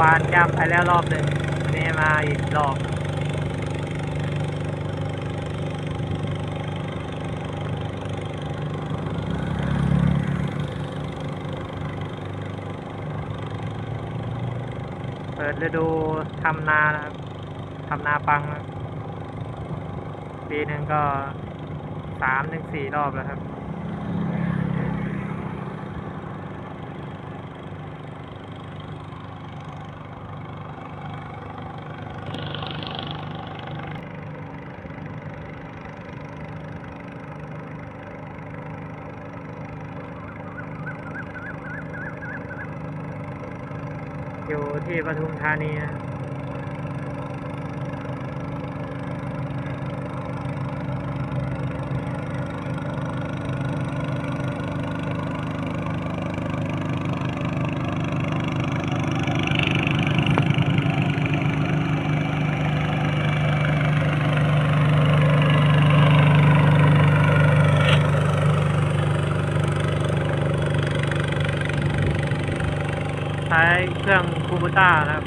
วานแล้วรอบหนึ่งวันนี้มาอีกรอบเปิดฤดูทำนานะครับทำนาปัง ปีหนึ่งก็สามถึงสี่รอบแล้วครับ อยู่ที่ปทุมธานีนะ ใช้เครื่องคูบูต้านะครับ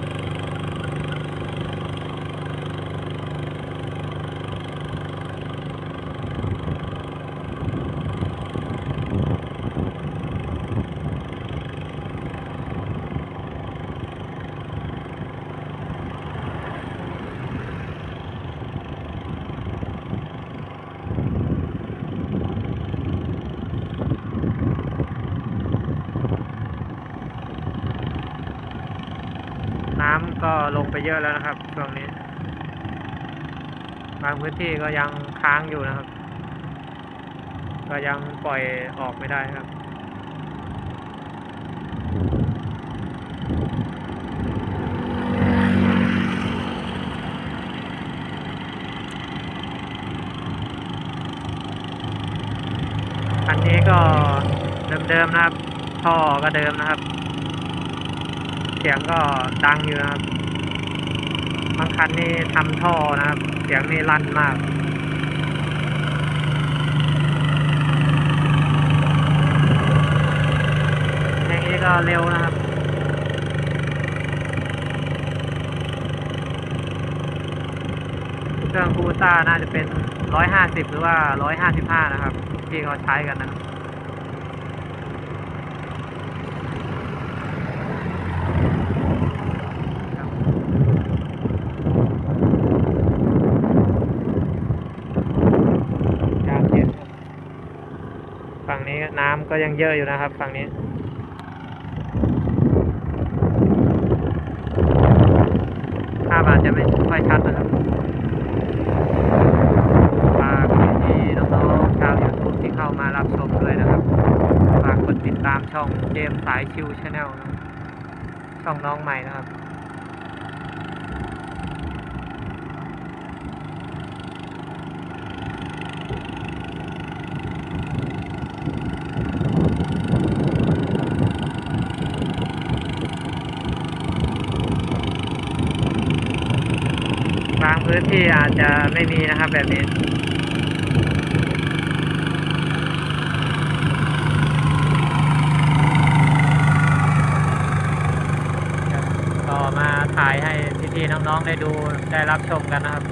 น้ำก็ลงไปเยอะแล้วนะครับช่วงนี้ บางพื้นที่ก็ยังค้างอยู่นะครับ ก็ยังปล่อยออกไม่ได้ครับอันนี้ก็เดิมๆนะครับท่อก็เดิมนะครับ เสียงก็ดังอยู่นะครับ บางคันนี่ทำท่อนะครับ เสียงนี่ลั่นมากอย่างนี้ก็เร็วนะครับเครื่องคูซ่าน่าจะเป็น 150 หรือว่า 155 นะครับ ที่เขาใช้กันนะครับ น้ำเย็นครับฝั่ง น้ำก็ยังเยอะอยู่นะครับฝั่งนี้ภาพอาจจะไม่ค่อยชัดนะครับฝากพี่น้องๆชาว YouTube ที่เข้ามารับชมด้วยนะครับฝากกดติดตามช่องเจมสายชิวชาแนลนะช่องน้องใหม่นะครับ บางพื้นที่อาจจะไม่มีนะครับแบบนี้ต่อมาถ่ายให้พี่ๆน้องๆได้ดูได้รับชมกันนะครับ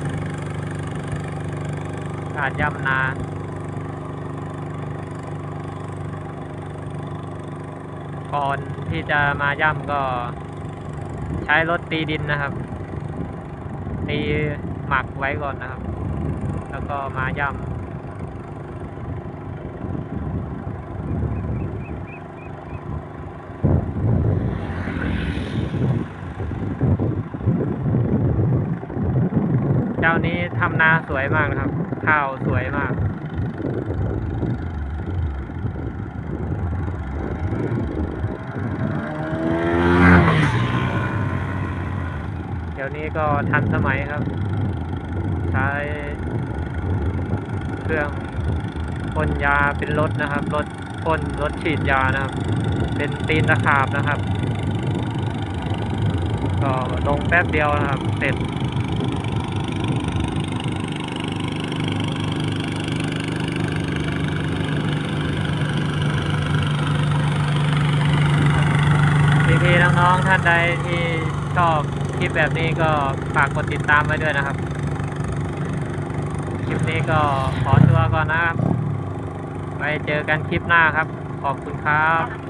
การย่ำนาก่อนที่จะมาย่ำก็ใช้รถตีดินนะครับ ตีหมักไว้ก่อนนะครับ แล้วก็มาย่ำเจ้านี้ทำนาสวยมากนะครับ ข้าวสวยมาก เดี๋ยว นี้ก็ทันสมัยครับ ใช้เครื่องพ่นยาเป็นรถนะครับ รถพ่นรถฉีดยานะครับ เป็นตีนตะขาบนะครับ ก็ลงแป๊บเดียวนะครับ เสร็จพี่ๆน้องๆท่านใดที่ชอบ คลิปแบบนี้ก็ฝากกดติดตามไว้ด้วยนะครับ คลิปนี้ก็ขอตัวก่อนนะครับ ไว้เจอกันคลิปหน้าครับ ขอบคุณครับ